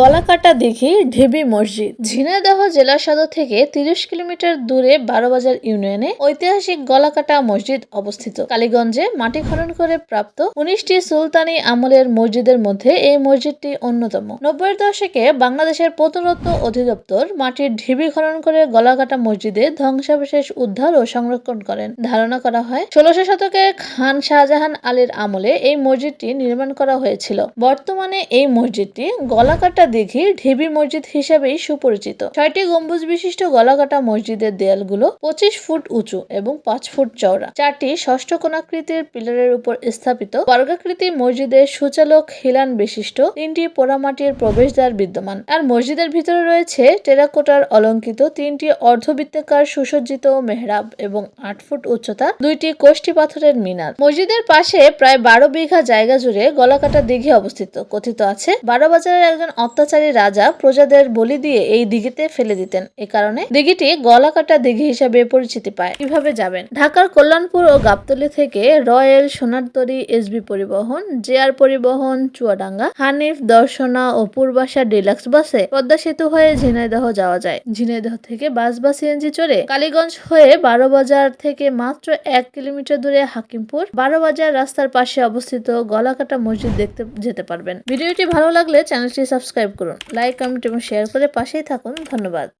গলাকাটা দিঘি ঢেবি মসজিদ। ঝিনাইদহ জেলা সদর থেকে তিরিশ কিলোমিটার দূরে বারোবাজার ইউনিয়নে ঐতিহাসিক গলাকাটা মসজিদ অবস্থিত। কালীগঞ্জে মাটি খনন করে প্রাপ্ত উনিশটি সুলতানি আমলের মসজিদের মধ্যে এই মসজিদটি অন্যতম। নব্বইয়ের দশকে বাংলাদেশের প্রত্নতত্ত্ব অধিদপ্তর মাটির ঢিবি খনন করে গলাকাটা মসজিদে ধ্বংসাবশেষ উদ্ধার ও সংরক্ষণ করেন। ধারণা করা হয়, ষোলশ শতকে খান শাহজাহান আলীর আমলে এই মসজিদটি নির্মাণ করা হয়েছিল। বর্তমানে এই মসজিদটি গলাকাটা দিঘি ঢিবি মসজিদ হিসেবেই সুপরিচিত। ছয়টি গম্বুজ বিশিষ্ট গলাকাটা মসজিদের দেয়ালগুলো পঁচিশ ফুট উঁচু এবং পাঁচ ফুট চওড়া। চারটি ষষ্ঠ কোণাকৃতির পিলারের উপর স্থাপিত বর্গাকৃতি মসজিদের সুচালক খিলান বিশিষ্ট, তিনটি পোড়ামাটির প্রবেশদ্বার বিদ্যমান। আর মসজিদের ভিতরে রয়েছে টেরাকোটার অলঙ্কিত তিনটি অর্ধবৃত্তাকার সুসজ্জিত মেহরাব এবং আট ফুট উচ্চতা, দুইটি কোষ্টি পাথরের মিনার। মসজিদের পাশে প্রায় বারো বিঘা জায়গা জুড়ে গলাকাটা দিঘি অবস্থিত। কথিত আছে, বারো বাজারের একজন অত্যাচারী রাজা প্রজাদের বলি দিয়ে এই দিঘিতে ফেলে দিতেন। এ কারণে দিঘিটি গলাকাটা দিঘি হিসাবে পরিচিতি পায়। কীভাবে যাবেন? ঢাকার কল্যাণপুর ও গাবতলী থেকে royal Sonartori SB Paribahan, JR Paribahan, Chuadanga, Hanif, Darshana ও পূর্বাশা ডিলাক্স বাসে পদ্মা সেতু হয়ে ঝিনাইদহ যাওয়া যায়। ঝিনাইদহ থেকে বাস বা সিএনজি চড়ে কালীগঞ্জ হয়ে বারো বাজার থেকে মাত্র এক কিলোমিটার দূরে হাকিমপুর, বারো বাজার রাস্তার পাশে অবস্থিত গলাকাটা মসজিদ দেখতে যেতে পারবেন। ভিডিওটি ভালো লাগলে চ্যানেলটি সাবস্ক্রাইব করুন লাইক কমেন্ট এবং শেয়ার করে পাশেই থাকুন। ধন্যবাদ।